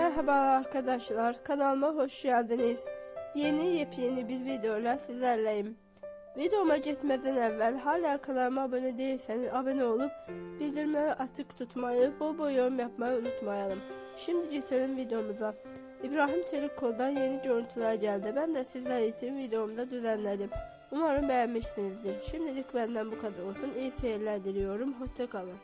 Merhaba arkadaşlar, kanalıma hoş geldiniz. Yeni yepyeni bir videoyla sizlerleyim. Videoma geçmeden evvel hala kanalıma abone değilseniz abone olup bildirimleri açık tutmayı, bol bol yorum yapmayı unutmayalım. Şimdi geçelim videomuza. İbrahim Çelikkol'dan yeni görüntüler geldi. Ben de sizler için videomda düzenledim. Umarım beğenmişsinizdir. Şimdilik benden bu kadar olsun. İyi seyirler diliyorum. Hoşçakalın.